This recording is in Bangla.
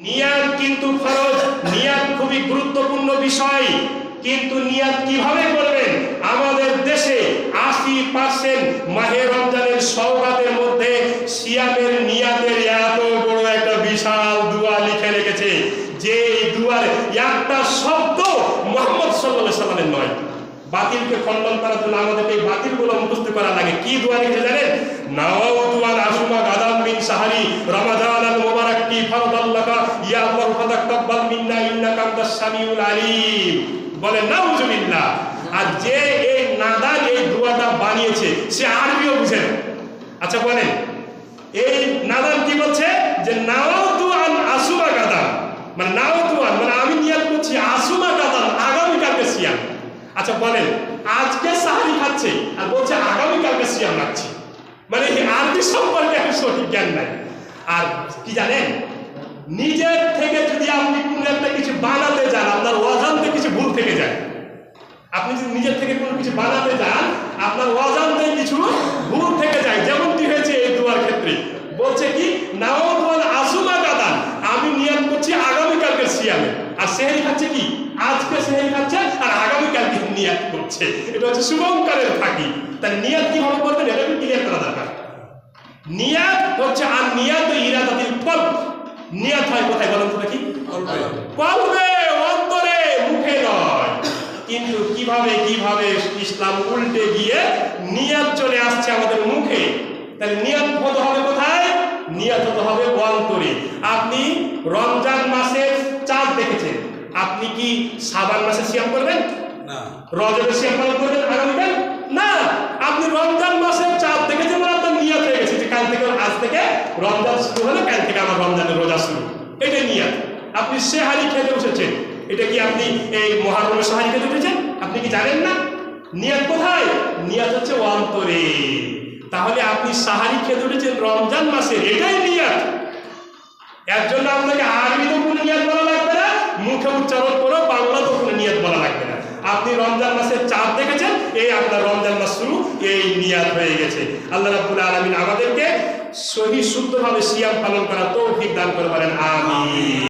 নিয়াত কিন্তু ফরজ নিয়াত খুবই গুরুত্বপূর্ণ বিষয়। কিন্তু নিয়াত কীভাবে করবেন? আমাদের দেশে আশি পার্সেন্ট মাহে রমজানের সৌগাতের মধ্যে সিয়ামের নিয়াতের এত বড় একটা বিশাল দুয়া লিখে রেখেছে। যে দুয়ার একটা শব্দ মোহাম্মদ সাল্লাহ সাল্লামের নয়। বাতিলকে খণ্ডন করার জন্য আমাদেরকে এই বাতিলগুলো মুখস্থ করা লাগে। কি দোয়া লিখে জানেন? নাওয়াউ দুয়ান আশুমা গাদাম মিন সাহারি রমাদান কি ফারদাল্লাকা ইয়া আল্লাহ ফাতাকাব্বাল মিন্না, ইন্নাকা আনতাস সামিউল আলিম। বলে নাউজুবিল্লাহ আর যে এই নাদান এই দোয়াটা বানিয়েছে, সে আরবিও বুঝে না। আচ্ছা বলেন, এই নাদান কি বলছে? যে নাওয়াতু আন আসুমা গাদাম মানে নাওয়াতু আন মানে আমি নিয়াত করছি আসুমা গাদাম আগামীকালকে সিয়াম। আচ্ছা বলেন, আজকে সাহারি খাচ্ছে আর বলছে আগামীকালকে সিয়াম রাখছি। মানে আরবি সম্পর্কে আর কি জানেন? নিজের থেকে যদি আপনি কোনো একটা কিছু বানাতে যান, আপনার অজান্তে কিছু ভুল থেকে যায়। আপনি যদি নিজের থেকে কোনো কিছু বানাতে যান, আপনার অজান্তে কিছু ভুল থেকে যায়। যেমনটি হয়েছে এই দুয়ার ক্ষেত্রে। বলছে কি নাও দোয়াল আসুমা গাদান আমি নিয়ম করছি আগামীকালকে সিয়ামে। আর সেহেরি খাচ্ছে কি? আজকে সেহেরি খাচ্ছে আর আগামীকালকে নিয়াত করছে। এটা হচ্ছে শুভঙ্করের ফাঁকি। তার নিয়াত কীভাবে করবেন, এটা ক্লিয়ার নিয়াত হচ্ছে আর নিয়াত ইরাদাতিল কল্প নিয়াত হয় কোথায় বলেন তো দেখি? কলবে অন্তরে মুখে নয়। কিন্তু কীভাবে কীভাবে ইসলাম উল্টে গিয়ে নিয়াত চলে আসছে আমাদের মুখে? তাহলে নিয়াত হতে হবে কোথায়? নিয়াত হতে হবে অন্তরে। আপনি রমজান মাসের চাঁদ দেখেছেন? আপনি কি সাবান মাসে সিয়াম করবেন? না। রজবে সিয়াম পালন করবেন আগামীকাল? না আপনি রমজান মাসের চাঁদ দেখেছেন মানে আপনার নিয়ত হয়ে গেছে যে কাল থেকে আজ থেকে রমজান শুরু হলে কাল থেকে আমার রমজানের রোজা শুরু। এটা নিয়ত। আপনি সেহারি খেতে বসেছেন। এটা কি আপনি এই মহারমের সাহারি খেতে উঠেছেন? আপনি কি জানেন না? নিয়ত কোথায়? নিয়ত হচ্ছে অন্তরে। তাহলে আপনি সাহারি খেতে উঠেছেন রমজান মাসে। এটাই নিয়ত। এর জন্য আপনাকে আরবিতে কোনো নিয়ত বলা লাগবে না। মুখে উচ্চারণ করে বাংলাতেও কোনো নিয়ত বলা লাগবে না। আপনি রমজান মাসের চাঁদ দেখেছেন? এই আপনার রমজান মাস শুরু। এই নিয়াত হয়ে গেছে। আল্লাহ রাব্বুল আলামিন সহি শুদ্ধভাবে সিয়াম পালন করা তৌফিক দান করে পারেন আমিন।